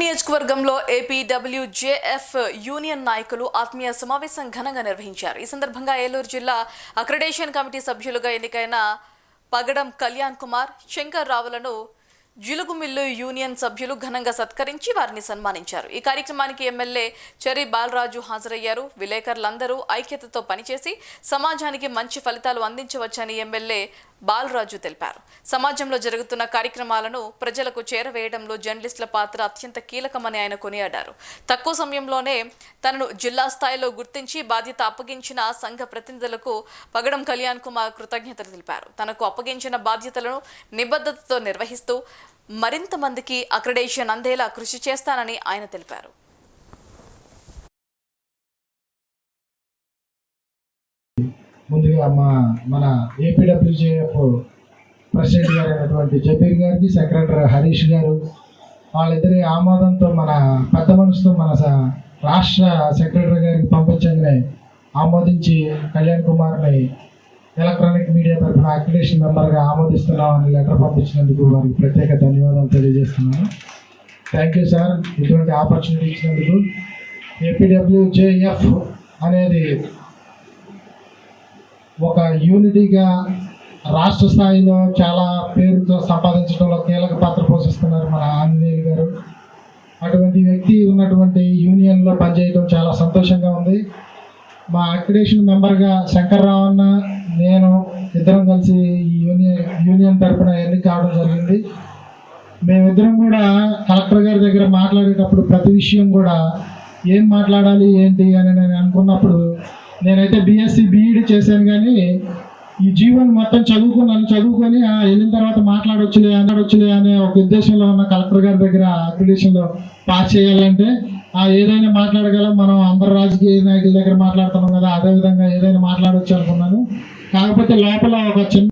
నియోజకవర్గంలో APWJF union నాయకులు ఆత్మీయ సమావేశం ఘనంగా నిర్వహించారు. ఈ సందర్భంగా ఏలూరు జిల్లా అక్రిడేషన్ కమిటీ సభ్యులుగా ఎన్నికైన పగడం కళ్యాణ్ కుమార్ శంకర్ రావులను జిలుగుమిల్లు యూనియన్ సభ్యులు ఘనంగా సత్కరించి వారిని సన్మానించారు. ఈ కార్యక్రమానికి ఎమ్మెల్యే చెరి బాలరాజు హాజరయ్యారు. విలేకరులందరూ ఐక్యతతో పనిచేసి సమాజానికి మంచి ఫలితాలు అందించవచ్చని ఎమ్మెల్యే బాలరాజు తెలిపారు. సమాజంలో జరుగుతున్న కార్యక్రమాలను ప్రజలకు చేరవేయడంలో జర్నలిస్టుల పాత్ర అత్యంత కీలకమని ఆయన కొనియాడారు. తక్కువ సమయంలోనే తనను జిల్లా స్థాయిలో గుర్తించి బాధ్యత అప్పగించిన సంఘ ప్రతినిధులకు పగడం కళ్యాణ్ కుమార్ కృతజ్ఞతలు తెలిపారు. తనకు అప్పగించిన బాధ్యతలను నిబద్ధతతో నిర్వహిస్తూ మరింత మందికి అక్రెడేషన్ అందేలా కృషి చేస్తానని ఆయన తెలిపారు. ముందుగా మా మన ఏపీడబ్ల్యూజేఎఫ్ ప్రెసిడెంట్ గారు అయినటువంటి జబీర్ గారికి సెక్రటరీ హరీష్ గారు వాళ్ళిద్దరి ఆమోదంతో మన పెద్ద మనసుతో మన రాష్ట్ర సెక్రటరీ గారికి పంపించగానే ఆమోదించి కళ్యాణ్ కుమార్ని ఎలక్ట్రానిక్ మీడియా తరఫున అక్రిడేషన్ మెంబర్గా ఆమోదిస్తున్నామని లెటర్ పంపించినందుకు వారికి ప్రత్యేక ధన్యవాదాలు తెలియజేస్తున్నాను. థ్యాంక్ యూ సార్ ఇటువంటి ఆపర్చునిటీ ఇచ్చినందుకు. ఏపీడబ్ల్యూజేఎఫ్ అనేది ఒక యూనిటీగా రాష్ట్ర స్థాయిలో చాలా పేరుతో సంపాదించడంలో కీలక పాత్ర పోషిస్తున్నారు మన ఆంజనేయులు గారు. అటువంటి వ్యక్తి ఉన్నటువంటి యూనియన్లో పనిచేయడం చాలా సంతోషంగా ఉంది. మా అక్రిడేషన్ మెంబర్గా శంకర్రావు అన్న నేను ఇద్దరం కలిసి ఈ యూనియన్ యూనియన్ తరఫున ఎన్నిక కావడం జరిగింది. మేమిద్దరం కూడా కలెక్టర్ గారి దగ్గర మాట్లాడేటప్పుడు ప్రతి విషయం కూడా ఏం మాట్లాడాలి ఏంటి అని నేను అనుకున్నప్పుడు నేనైతే బీఎస్సీ బీఈడి చేశాను కానీ ఈ జీవన్ మొత్తం చదువుకున్నాను చదువుకొని వెళ్ళిన తర్వాత మాట్లాడొచ్చులే అనడొచ్చులే అనే ఒక ఉద్దేశంలో ఉన్న కలెక్టర్ గారి దగ్గర అప్లికేషన్లో పాస్ చేయాలంటే ఆ ఏదైనా మాట్లాడగలం. మనం అందరు రాజకీయ నాయకుల దగ్గర మాట్లాడుతున్నాం కదా అదే విధంగా ఏదైనా మాట్లాడొచ్చు అనుకున్నాను. కాకపోతే లోపల ఒక చిన్న